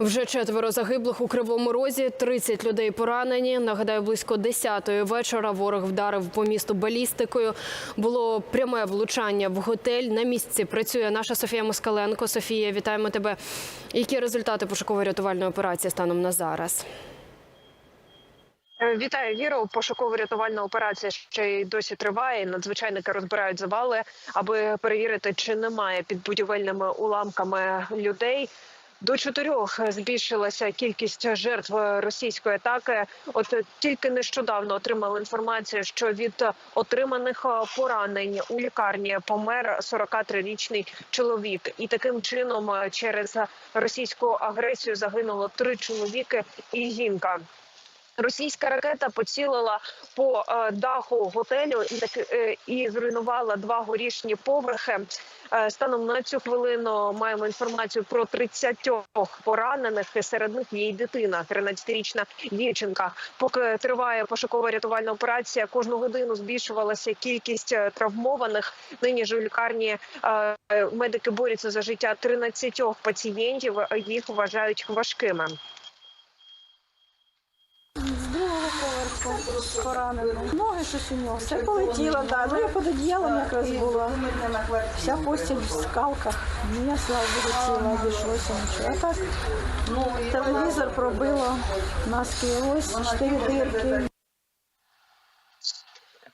Вже четверо загиблих у Кривому Розі, 30 людей поранені. Нагадаю, близько 10-ї вечора ворог вдарив по місту балістикою. Було пряме влучання в готель. На місці працює наша Софія Москаленко. Софія, вітаємо тебе. Які результати пошуково-рятувальної операції станом на зараз? Е, Вітаю, Віро. Пошуково-рятувальна операція ще й досі триває. Надзвичайники розбирають завали, аби перевірити, чи немає під будівельними уламками людей. До чотирьох збільшилася кількість жертв російської атаки. От тільки нещодавно отримали інформацію, що від отриманих поранень у лікарні помер 43-річний чоловік, і таким чином через російську агресію загинуло три чоловіки і жінка. Російська ракета поцілила по е, даху готелю і так е, і зруйнувала два горішні поверхи. Е, станом на цю хвилину маємо інформацію про 30 поранених. Серед них є й дитина, 13-річна дівчинка. Поки триває пошукова рятувальна операція, кожну годину збільшувалася кількість травмованих. Нині ж у лікарні медики борються за життя 13 пацієнтів. Їх вважають важкими. Поранено. Ноги щось у нього. Все полетіло, да. Ну я під одіялом якраз була. Вся постіль в скалках. Мені, слава Богу, ціла обійшлося нічого. А так, телевізор пробило, наскрізь, чотири дирки.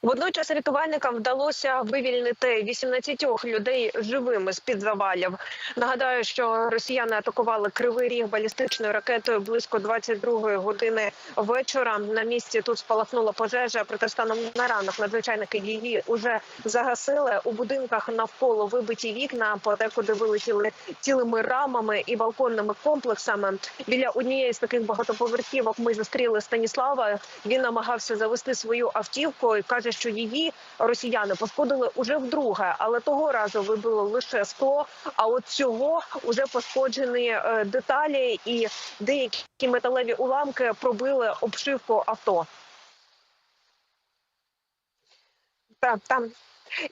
Водночас рятувальникам вдалося вивільнити 18 людей живими з під завалів. Нагадаю, що росіяни атакували кривий ріг балістичною ракетою близько 22-ї години вечора. На місці тут спалахнула пожежа. Проте станом на ранок надзвичайники її уже загасили. У будинках навколо вибиті вікна, подекуди вилетіли цілими рамами і балконними комплексами. Біля однієї з таких багатоповерхівок ми зустріли Станіслава. Він намагався завести свою автівку і каже, що її росіяни пошкодили уже вдруге, але того разу вибило лише скло. А от цього вже пошкоджені е, деталі і деякі металеві уламки пробили обшивку авто. Так, там.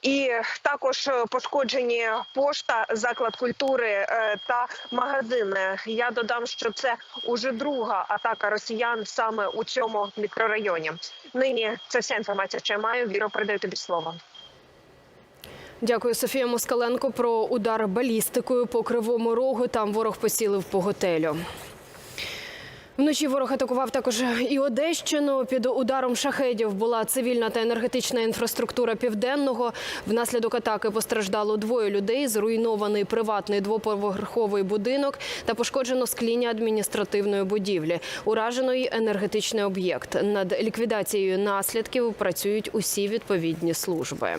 І також е, пошкоджені пошта, заклад культури е, та магазини. Я додам, що це уже друга атака росіян саме у цьому мікрорайоні. Нині це вся інформація, що я маю. Віро передаю тобі слово. Дякую, Софія Москаленко. Про удар балістикою по кривому рогу. Там ворог посілив по готелю. Вночі ворог атакував також і Одещину. Під ударом шахедів була цивільна та енергетична інфраструктура південного. Внаслідок атаки постраждало двоє людей. Зруйнований приватний двоповерховий будинок та пошкоджено скління адміністративної будівлі. Уражено енергетичний об'єкт. Над ліквідацією наслідків працюють усі відповідні служби.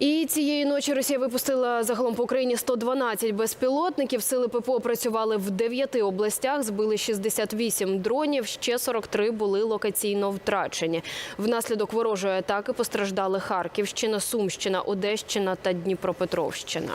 І цієї ночі Росія випустила загалом по Україні 112 безпілотників. Сили ППО працювали в 9 областях, збили 68 дронів, ще 43 були локаційно втрачені. Внаслідок ворожої атаки постраждали Харківщина, Сумщина, Одещина та Дніпропетровщина.